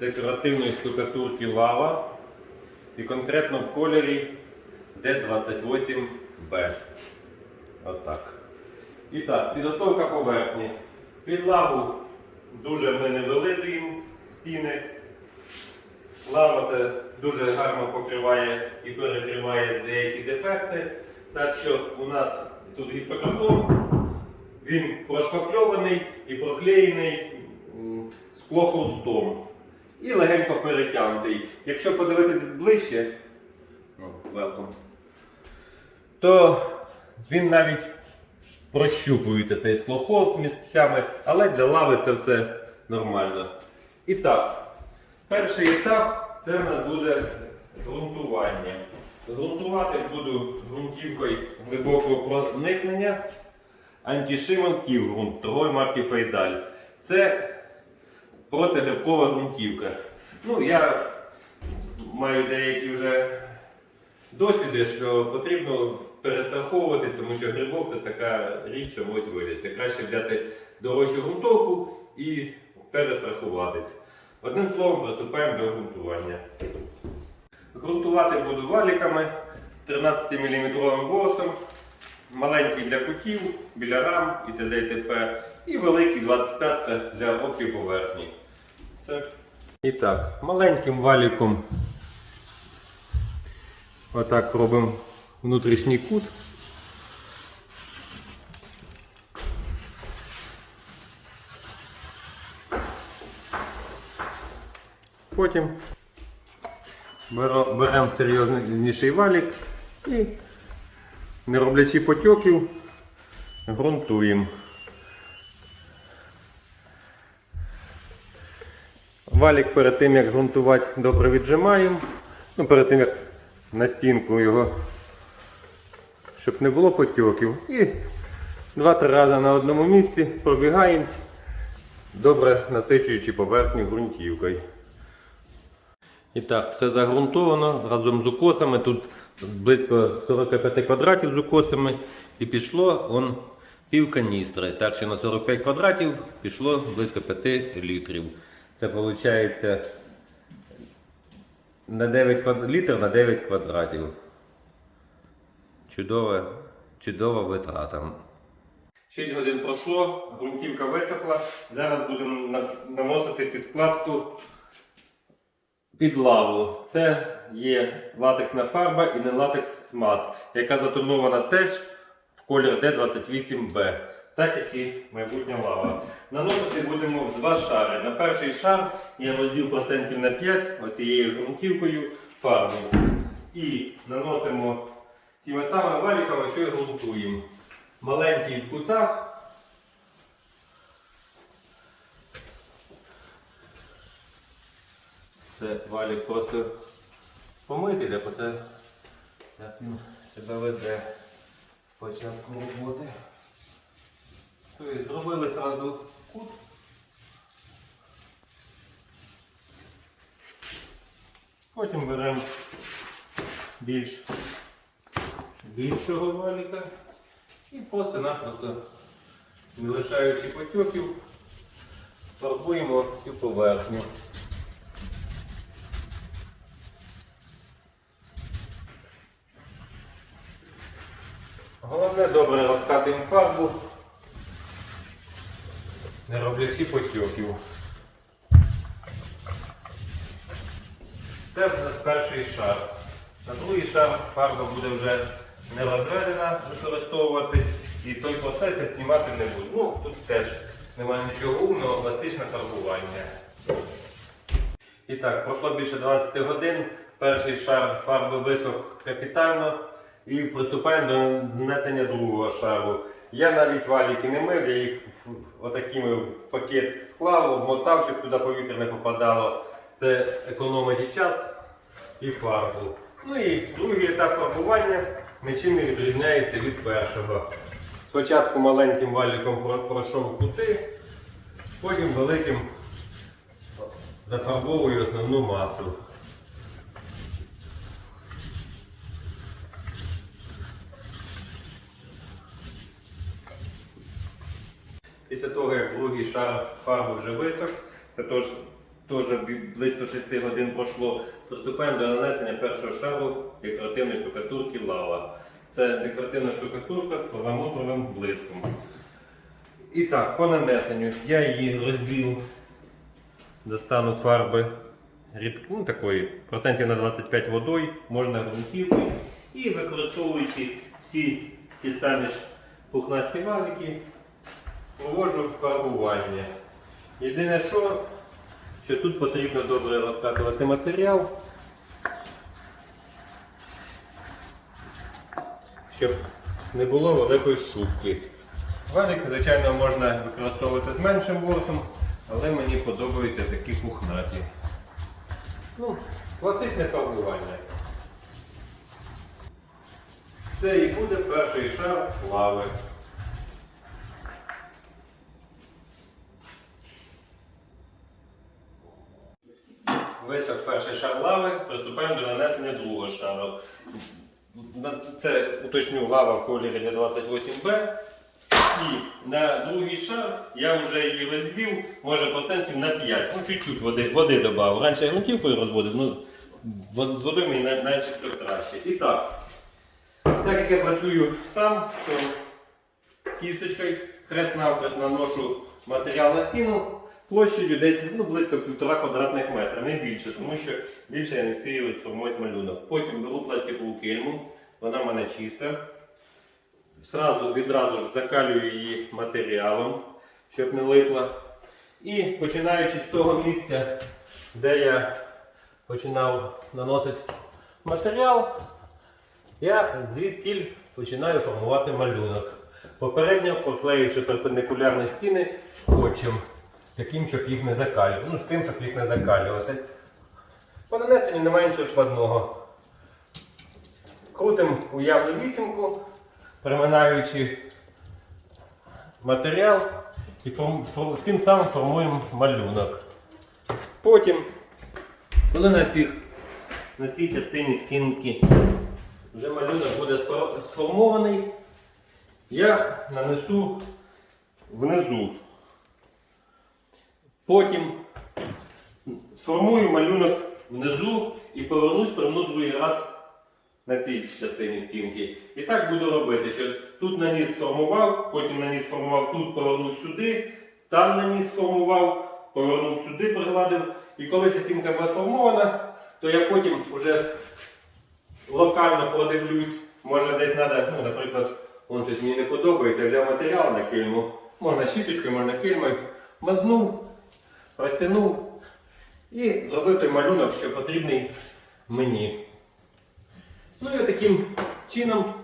декоративної штукатурки лава і конкретно в кольорі D28B. Отак. І так, підготовка поверхні. Під лаву дуже ми не вилизуємо стіни. Лава це дуже гарно покриває і перекриває деякі дефекти. Так що у нас тут гіпокартон, він прошпакльований і проклеєний склохолстом. І легенько перетягнутий. Якщо подивитись ближче, welcome, то він навіть прощупується цей склохолст місцями, але для лави це все нормально. І так, перший етап це в нас буде ґрунтування. Ґрунтувати буду ґрунтівкою глибокого проникнення антишимон Ківґрунт торгової марки Фейдаль. Це протигрибкова ґрунтівка. Ну, я маю деякі вже досвіди, що потрібно перестраховуватись, тому що грибок це така річ, що може вилізти. Краще взяти дорожчу ґрунтовку і перестрахуватись. Одним словом, приступаємо до ґрунтування. Грунтувати буду валіками з 13 мм ворсом, маленький для кутів, біля рам і т.д. і т.п. І великий 25 для общої поверхні. І так, маленьким валіком отак робимо внутрішній кут. Потім беремо серйозніший валік і, не роблячи потьоків, ґрунтуємо. Валік перед тим як ґрунтувати, добре віджимаємо. Ну, перед тим як на стінку його, щоб не було потьоків. І два-три рази на одному місці пробігаємось, добре насичуючи поверхню ґрунтівкою. І так, все загрунтовано разом з укосами. Тут близько 45 квадратів з укосами. І пішло он пів каністри. Так що на 45 квадратів пішло близько 5 літрів. Це виходить на 9 квад... літр на 9 квадратів. Чудова, чудова витрата. 6 годин пройшло, ґрунтівка висохла. Зараз будемо наносити підкладку під лаву. Це є латексна фарба і не латекс мат, яка затонована теж в колір D28B, так як і майбутня лава. Наносити будемо в два шари. На перший шар я розділ процентів на 5 оцією ж ґрунтівкою фарбу. І наносимо тими самими валіками, що і ґрунтуємо. Маленький в кутах. Це валік просто помити, а це як він себе веде в початку роботи. Тобто зробили зразу кут. Потім беремо більш більшого валіка і просто-напросто, не лишаючи потьоків, фарбуємо цю поверхню. Головне добре розкатуємо фарбу, не роблячи потьоків. Це перший шар. На другий шар фарба буде вже не розведена використовуватись і той процес я знімати не буду. Ну, тут теж немає нічого умного, класичне фарбування. І так, пройшло більше 12 годин. Перший шар фарби висох капітально і приступаємо до нанесення другого шару. Я навіть валіки не мив, я їх отакими пакет склав, обмотав, щоб туди повітря не попадало. Це економить і час, і фарбу. Ну і другий етап фарбування нічим не відрізняється від першого. Спочатку маленьким валіком пройшов кути, потім великим зафарбовую основну масу. Після того, як другий шар фарби вже висох. Це теж, теж близько 6 годин пройшло. Приступаємо до нанесення першого шару декоративної штукатурки лава. Це декоративна штукатурка з перламутровим блиском. І так, по нанесенню я її розвів, достану фарби рід, ну, такої, процентів на 25 водою, можна ґрунтівкою. І використовуючи всі ті самі ж пухнасті валики, проводжу фарбування. Єдине, що, що тут потрібно добре розкатувати матеріал, щоб не було великої шубки. Валик, звичайно, можна використовувати з меншим ворсом, але мені подобаються такі пухнаті. Ну, класичне фарбування. Це і буде перший шар лави. Висох перший шар лави, приступаємо до нанесення другого шару. Це уточню лава в кольорі для 28Б. І на другий шар я вже її розвів, може процентів на 5. Ну, чуть-чуть води, води додав. Раніше я грунтівкою розводив, ну водою мені начебто краще. І так, так як я працюю сам, то кісточкою хрест-навхрест наношу матеріал на стіну площадю десь ну, близько півтора квадратних метра, не більше, тому що більше я не встигаю сформувати малюнок. Потім беру пластикову кельму, вона в мене чиста. Сразу, відразу ж закалюю її матеріалом, щоб не липла. І починаючи з того місця, де я починав наносити матеріал, я звідтіль починаю формувати малюнок. Попередньо проклеївши перпендикулярні стіни скотчем, таким, щоб їх не закалювати. Ну, з тим, щоб їх не закалювати. По нанесенню немає нічого складного. Крутимо уявну вісімку, приминаючи матеріал і цим самим формуємо малюнок. Потім, коли на, цих, на цій частині стінки вже малюнок буде сформований, я нанесу внизу. Потім сформую малюнок внизу і повернусь, поверну другий раз на цій частині стінки. І так буду робити, що тут наніс сформував, потім наніс сформував, тут повернув сюди, там наніс сформував, повернув сюди, пригладив. І коли ця стінка була сформована, то я потім вже локально подивлюсь, може десь треба, ну, наприклад, он щось мені не подобається, взяв матеріал на кельму, можна щіточкою, можна кельмою, мазнув, розтягнув і зробив той малюнок, що потрібний мені. Ну і таким чином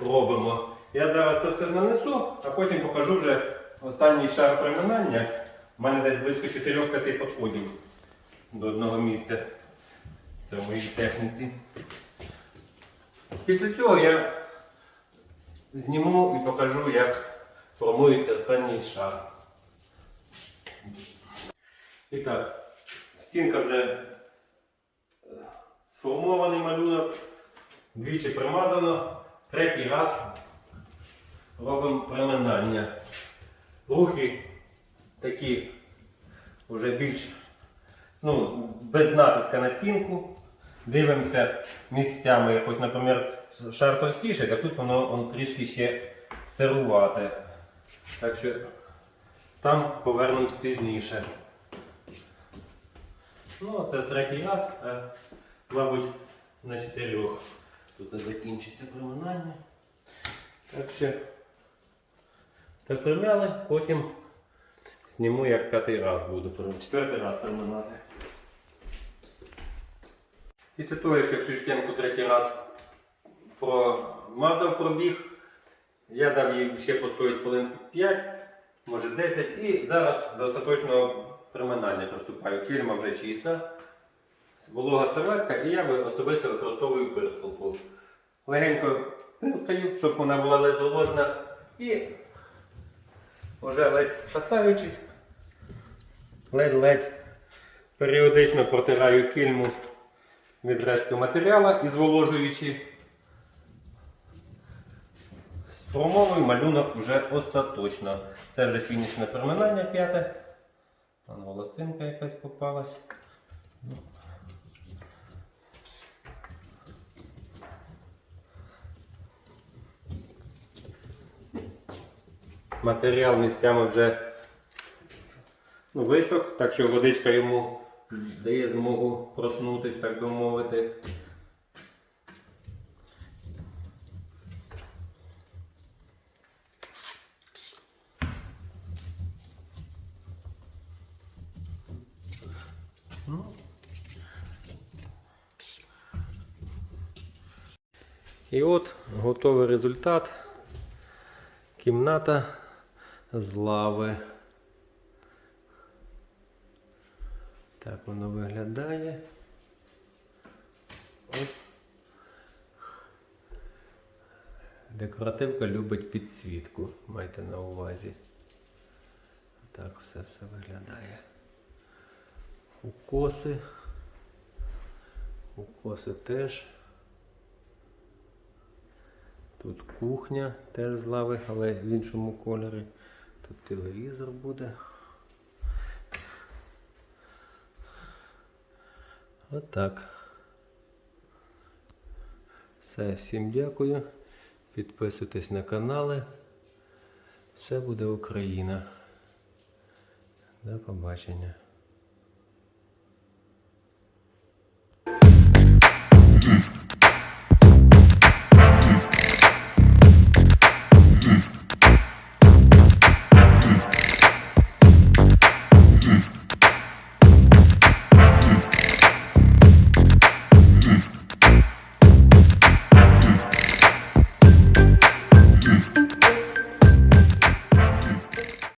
робимо. Я зараз це все нанесу, а потім покажу вже останній шар приминання. У мене десь близько 4-5 підходів до одного місця. Це в моїй техніці. Після цього я зніму і покажу, як формується останній шар. І стінка вже е, сформований малюнок, двічі примазано, третій раз робимо приминання. Рухи такі вже більш ну, без натиска на стінку. Дивимося місцями, якось, наприклад, шар товстіший, а тут воно он, трішки ще сирувате. Так що там повернемось пізніше. Ну, це третій раз, а, мабуть, на чотирьох тут не закінчиться приминання. Так що так примяли, потім зніму як п'ятий раз буду, четвертий раз приминати. Після того, як я всю стінку третій раз промазав пробіг, я дав їй ще постоїть хвилин 5, може 10, і зараз до остаточного приминання приступаю. Кільма вже чиста, волога серветка, і я би особисто використовую пирскалку. Легенько пирскаю, щоб вона була ледь зволожена, і вже ледь поставлячись, ледь-ледь періодично протираю кільму від рештки матеріалу і зволожуючи сформовую малюнок вже остаточно. Це вже фінішне проминання п'яте. Там волосинка якась попалась. Матеріал місцями вже ну, висох, так що водичка йому дає змогу проснутись, так би мовити. Ну. І от готовий результат. Кімната з лави. Так воно виглядає. Оп. Декоративка любить підсвітку, майте на увазі. Так все все виглядає. Укоси. Укоси теж. Тут кухня теж з лави, але в іншому кольорі. Тут телевізор буде. Отак. Все, всім дякую. Підписуйтесь на канали. Все буде Україна. До побачення.